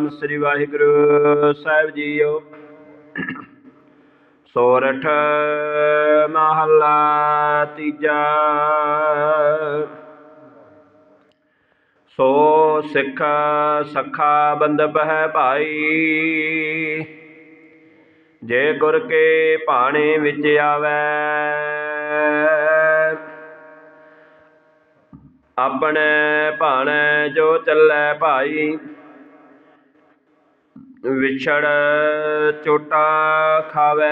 ਸਤਨਾਮ ਸ੍ਰੀ ਵਾਹਿਗੁਰੂ ਸਾਹਿਬ ਜੀਓ। ਸੋਰਠ ਮਹੱਲਾ ਤੀਜਾ। ਸੋ ਸਿੱਖ ਸਖਾ ਬੰਦਪ ਹੈ ਭਾਈ। ਜੇ ਗੁਰ ਕੇ ਭਾਣੇ ਵਿੱਚ ਆਵੈ, ਆਪਣੇ ਭਾਣੇ ਜੋ ਚੱਲੈ ਭਾਈ। ਵਿਛੜ ਚੋਟਾ ਖਾਵੇ।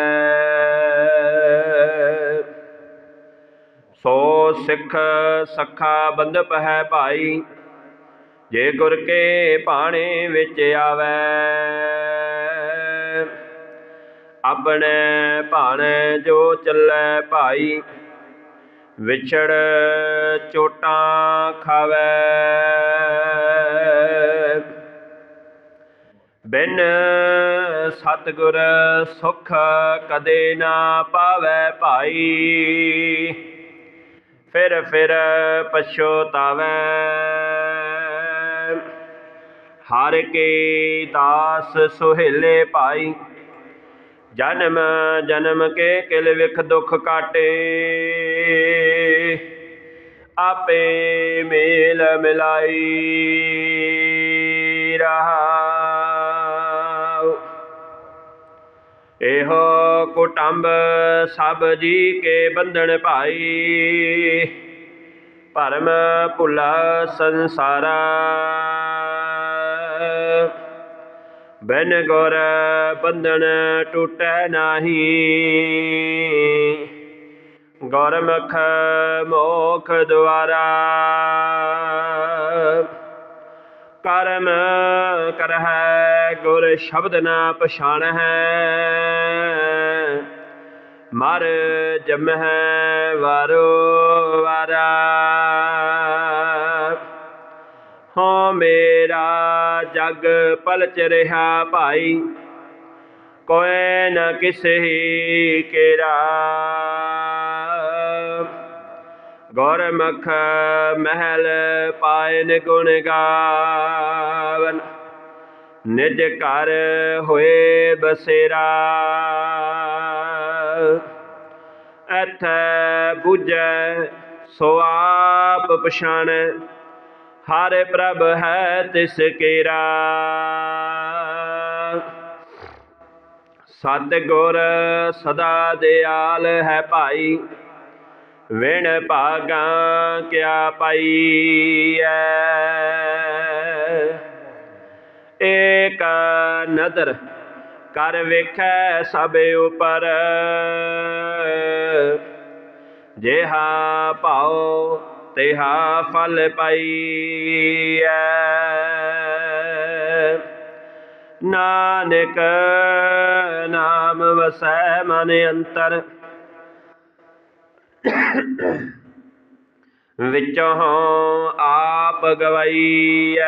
ਸੋ ਸਿੱਖ ਸਖਾ ਬੰਦਪ ਹੈ ਭਾਈ, ਜੇ ਗੁਰ ਕੇ ਭਾਣੇ ਵਿੱਚ ਆਵੇ। ਆਪਣੇ ਭਾਣੇ ਜੋ ਚੱਲੈ ਭਾਈ, ਵਿਛੜ ਚੋਟਾਂ ਖਾਵੇ। ਬਿਨ ਸਤਿਗੁਰ ਸੁਖ ਕਦੇ ਨਾ ਪਾਵੇ ਭਾਈ। ਫਿਰ ਫਿਰ ਪਛੋਤਾਵੇ ਹਰ ਕੇ ਦਾਸ ਸੁਹੇਲੇ ਭਾਈ। ਜਨਮ ਜਨਮ ਕੇ ਕਿਲ ਵਿਖ ਦੁਖ ਕਾਟੇ। ਆਪੇ ਮੇਲ ਮਿਲਾਈ ਰਹਾਉ ਇਹੋ ਕੁਟੰਬ ਸਭ ਜੀ ਕੇ ਬੰਧਨ ਭਾਈ। ਭਰਮ ਭੁਲਾ ਸੰਸਾਰਾ। ਬਿਨ ਗੁਰ ਬੰਧਨ ਟੁੱਟੈ ਨਾਹੀ। ਗੁਰਮੁਖ ਮੋਖ ਦੁਆਰਾ। ਕਰਮ ਕਰਹਿ, ਗੁਰ ਸ਼ਬਦ ਨਾ ਪਛਾਣ ਹੈ ਮਰ ਜਮਹਿ ਵਾਰੋ ਵਾਰਾ। ਹੋ ਮੇਰਾ ਜਗ ਪਲਚ ਰਿਹਾ ਭਾਈ, ਕੋਇ ਨ ਕਿਸੇ ਕੇਰਾ। ਗੁਰਮੁਖ ਮਹਿਲ ਪਾਇਨ ਗੁਣ ਗਾਵਨ। ਨਿਜ ਘਰ ਹੋਏ ਬਸੇਰਾ। ਅਥੈ 부ਜੈ ਸੋ ਆਪ ਪਛਾਣੈ, ਹਰ ਪ੍ਰਭ ਹੈ ਤਿਸ ਕੇਰਾ। ਸਤ ਗੁਰ ਸਦਾ ਦਿਆਲ ਹੈ ਭਾਈ। ਵਿਣ ਭਾਗਾ ਕਿਆ ਪਾਈਐ? ਏਕ ਨਦਰ ਕਰ ਵੇਖੈ ਸਭ ਉਪਰ। ਜਿਹਾ ਭਾਉ ਤਿਹਾ ਫਲ ਪਾਈਐ। ਨਾਨਕ ਨਾਮ ਵਸੈ ਮਨ ਅੰਤਰ। ਵਿੱਚੋਂ ਆਪ ਗਵਾਈਐ।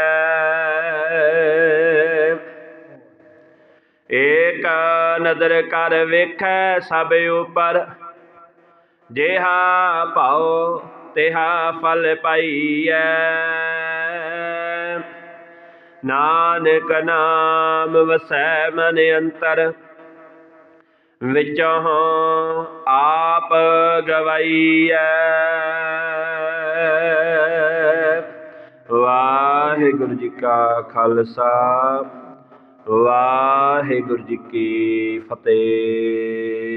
ਏਕ ਨਦਰ ਕਰ ਵੇਖੈ ਸਭ ਉਪਰ। ਜਿਹਾ ਭਾਉ, ਤਿਹਾ ਫਲ ਪਾਈਐ। ਨਾਨਕ ਨਾਮ ਵਸੈ ਮਨ ਅੰਤਰ। ਵਿੱਚੋਂ ਆਪ ਗਵਾਈਐ। ਵਾਹਿਗੁਰੂ ਜੀ ਕਾ ਖਾਲਸਾ ਵਾਹਿਗੁਰੂ ਜੀ ਕੀ ਫਤਿਹ।